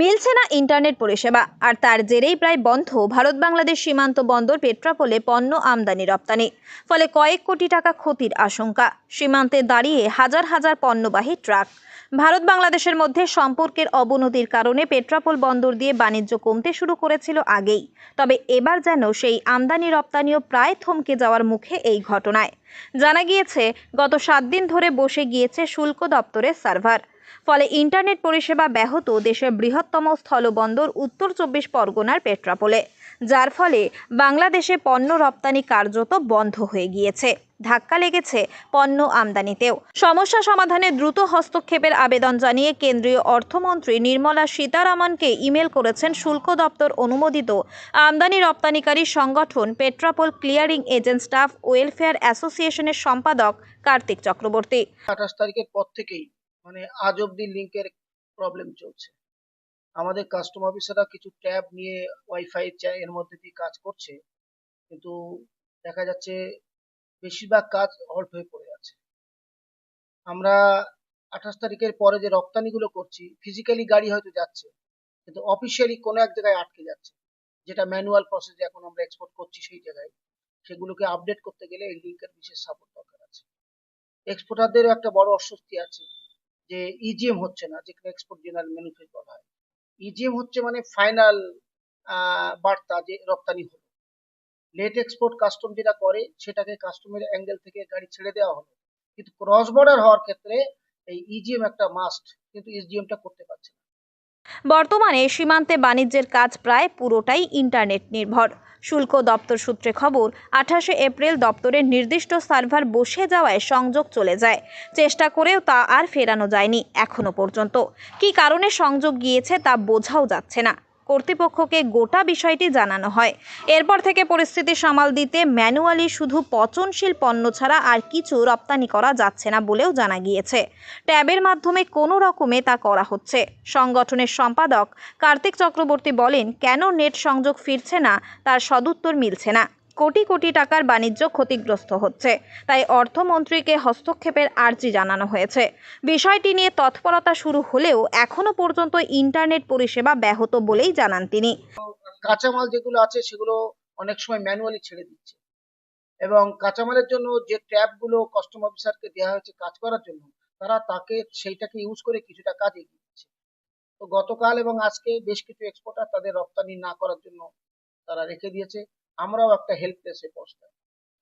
মিলছে না ইন্টারনেট পরিষেবা, আর তার জেরেই প্রায় বন্ধ ভারত বাংলাদেশ সীমান্ত বন্দর পেট্রাপোলে পণ্য আমদানি রপ্তানি। ফলে কয়েক কোটি টাকা ক্ষতির আশঙ্কা। সীমান্তে দাঁড়িয়ে হাজার হাজার পণ্যবাহী ট্রাক। ভারত বাংলাদেশের মধ্যে সম্পর্কের অবনতির কারণে পেট্রাপোল বন্দর দিয়ে বাণিজ্য কমতে শুরু করেছিল আগেই। তবে এবার যেন সেই আমদানি রপ্তানিও প্রায় থমকে যাওয়ার মুখে এই ঘটনায়। জানা গিয়েছে, গত সাত দিন ধরে বসে গিয়েছে শুল্ক দপ্তরের সার্ভার। ফলে ইন্টারনেট পরিষেবা ব্যাহত দেশের বৃহত্তম স্থলবন্দর উত্তর চব্বিশ পরগনার পেট্রাপোলে, যার ফলে বাংলাদেশে পণ্য রপ্তানি কার্যত বন্ধ হয়ে গিয়েছে। ধাক্কা লেগেছে পণ্য আমদানিতেও। সমস্যা সমাধানে দ্রুত হস্তক্ষেপের আবেদন জানিয়ে কেন্দ্রীয় অর্থমন্ত্রী নির্মলা সীতারামনকে ইমেল করেছেন শুল্ক দপ্তর অনুমোদিত আমদানি রপ্তানিকারী সংগঠন Petrapole clearing agent staff welfare অ্যাসোসিয়েশনের সম্পাদক কার্তিক চক্রবর্তী। আঠাশ তারিখের পর থেকেই মানে আজ অব্দি লিঙ্কের প্রবলেম চলছে। আমাদের কাস্টম অফিসাররা কিছু ট্যাব নিয়ে ওয়াইফাই এর মধ্যে দিয়ে কাজ করছে, কিন্তু দেখা যাচ্ছে বেশিরভাগ কাজ হল্ট হয়ে পড়ে আছে। আমরা আঠাশ তারিখের পরে যে রপ্তানিগুলো করছি ফিজিক্যালি গাড়ি হয়তো যাচ্ছে, কিন্তু অফিসিয়ালি কোনো এক জায়গায় আটকে যাচ্ছে। যেটা ম্যানুয়াল প্রসেস এখন আমরা এক্সপোর্ট করছি সেই জায়গায়, সেগুলোকে আপডেট করতে গেলে এই লিঙ্কের বিশেষ সাপোর্ট দরকার আছে। এক্সপোর্টারদেরও একটা বড় অস্বস্তি আছে। যে ইজিএম হচ্ছে না, যেখানে এক্সপোর্ট জেনারেল ম্যানুফ্যাক্ট বলা হয়। ইজিএম হচ্ছে মানে ফাইনাল বার্তা যে রপ্তানি হলো। লেট এক্সপোর্ট কাস্টম যেটা করে, সেটাকে কাস্টমের অ্যাঙ্গেল থেকে গাড়ি ছেড়ে দেওয়া হলো। কিন্তু ক্রস বর্ডার হওয়ার ক্ষেত্রে এই ইজিএম একটা মাস্ট কিন্তু ইজিএমটা করতে পারছে না। বর্তমানে সীমান্তে বাণিজ্যের কাজ প্রায় পুরোটাই ইন্টারনেট নির্ভর। শুল্ক দপ্তর সূত্রে খবর, আঠাশে এপ্রিল দপ্তরের নির্দিষ্ট সার্ভার বসে যাওয়ায় সংযোগ চলে যায়। চেষ্টা করেও তা আর ফেরানো যায়নি এখনও পর্যন্ত। কি কারণে সংযোগ গিয়েছে তা বোঝাও যাচ্ছে না। কর্তৃপক্ষকে গোটা বিষয়টি জানানো হয়। এরপর থেকে পরিস্থিতি সামাল দিতে ম্যানুয়ালি শুধু পচনশীল পণ্য ছাড়া আর কিছু রপ্তানি করা যাচ্ছে না বলেও জানা গিয়েছে। ট্যাবের মাধ্যমে কোনো রকমে তা করা হচ্ছে। সংগঠনের সম্পাদক কার্তিক চক্রবর্তী বলেন, কেন নেট সংযোগ ফিরছে না, তার সদুত্তর মিলছে না। কোটি কোটি টাকার বাণিজ্য ক্ষতিগ্রস্ত হচ্ছে। তাই অর্থমন্ত্রীকে হস্তক্ষেপের আর্জি জানানো হয়েছে। বিষয়টি নিয়ে তৎপরতা শুরু হলেও এখনও পর্যন্ত ইন্টারনেট পরিষেবা ব্যাহত বলেই জানান তিনি। কাঁচামাল যেগুলো আছে সেগুলো অনেক সময় ম্যানুয়ালি ছেড়ে দিচ্ছে। এবং কাঁচামালের জন্য যে ট্যাবগুলো কাস্টম অফিসারকে দেওয়া হয়েছে কাজ করার জন্য, তারা তাকে সেইটাকে ইউজ করে কিছুটা কাজ এগিয়ে দিচ্ছে। তো গতকাল এবং আজকে বেশ কিছু এক্সপোর্টার তাদের রপ্তানি না করার জন্য তারা রেখে দিয়েছে। আমরাও একটা হেল্পলেসে পৌঁছতাম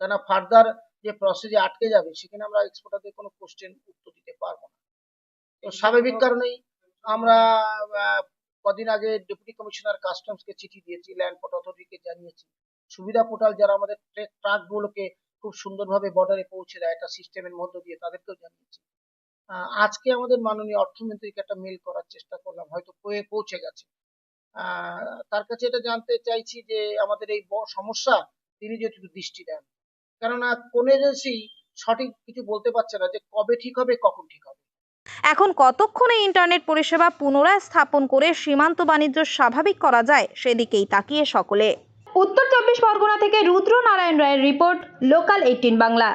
কেন ফার্দার যে প্রসেসে আটকে যাবে সেখানে আমরা এক্সপোর্টারদের কোনো কোশ্চেন উত্তর দিতে পারব না। তো স্বাভাবিক কারণেই আমরা কদিন আগে ডেপুটি কমিশনার কাস্টমসকে চিঠি দিয়েছি ল্যান্ড পোর্ট অথরিটিকে জানিয়েছি। সুবিধা পোর্টাল যারা আমাদের ট্রাক গুলোকে খুব সুন্দরভাবে বর্ডারে পৌঁছে দেয় একটা সিস্টেমের মধ্য দিয়ে তাদেরকেও জানিয়েছি। আজকে আমাদের মাননীয় অর্থমন্ত্রীকে একটা মেল করার চেষ্টা করলাম হয়তো পৌঁছে পৌঁছে গেছে। তার কাছে এটা জানতে চাইছি যে আমাদের এই সমস্যা তিনি যদি একটু দৃষ্টি দেন। কেননা কোন এজেন্সি সঠিক কিছু বলতে পারছে না যে কবে ঠিক হবে কখন ঠিক হবে। এখন কতক্ষণে ইন্টারনেট পরিষেবা পুনরায় স্থাপন করে সীমান্ত বাণিজ্য স্বাভাবিক করা যায় সেদিকেই তাকিয়ে সকলে। উত্তর চব্বিশ পরগনা থেকে রুদ্র নারায়ণ রায়ের রিপোর্ট লোকাল এইটিন বাংলা।